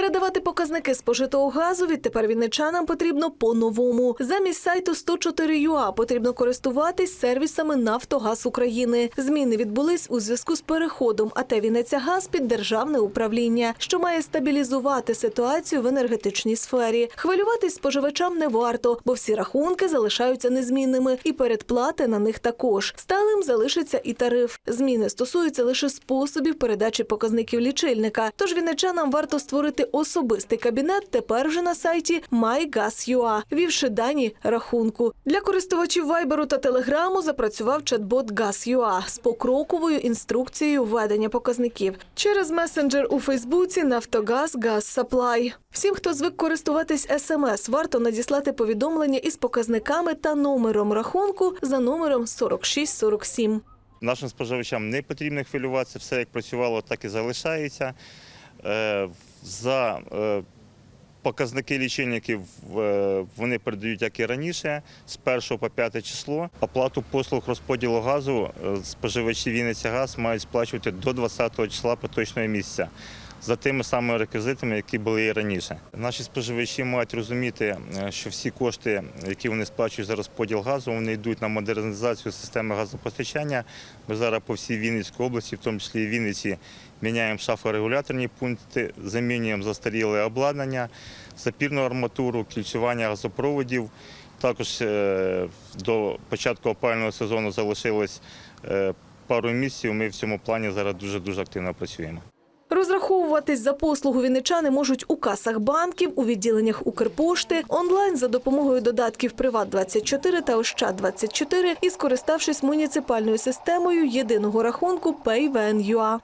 Передавати показники спожитого газу відтепер вінничанам потрібно по-новому. Замість сайту 104.ua потрібно користуватись сервісами Нафтогаз України. Зміни відбулись у зв'язку з переходом АТ Вінниця Газ під державне управління, що має стабілізувати ситуацію в енергетичній сфері. Хвилюватись споживачам не варто, бо всі рахунки залишаються незмінними, і передплати на них також. Сталим залишиться і тариф. Зміни стосуються лише способів передачі показників лічильника. Тож вінничанам варто створити особистий кабінет тепер вже на сайті MyGas.ua, вівши дані рахунку. Для користувачів Вайберу та Телеграму запрацював чат-бот Gas.ua з покроковою інструкцією введення показників через месенджер у Фейсбуці Нафтогаз Газ Supply. Всім, хто звик користуватись СМС, варто надіслати повідомлення із показниками та номером рахунку за номером 4647. Нашим споживачам не потрібно хвилюватися, все як працювало, так і залишається. Е, За е, показники лічильників е, вони передають, як і раніше, з 1 по 5 число. Оплату послуг розподілу газу споживачі Вінниця Газ мають сплачувати до 20 числа поточного місяця. За тими самими реквізитами, які були і раніше. Наші споживачі мають розуміти, е, що всі кошти, які вони сплачують за розподіл газу, вони йдуть на модернізацію системи газопостачання. Ми зараз по всій Вінницькій області, в тому числі і Вінниці, міняємо шафорегуляторні пункти, замінюємо застаріле обладнання, запірну арматуру, кільцювання газопроводів. Також е, до початку опалювального сезону залишилось е, пару місяців. Ми в цьому плані зараз дуже дуже активно працюємо. Розраховуватись за послугу вінничани можуть у касах банків, у відділеннях Укрпошти, онлайн за допомогою додатків Приват24 та Ощад24 і скориставшись муніципальною системою єдиного рахунку PayVN.ua.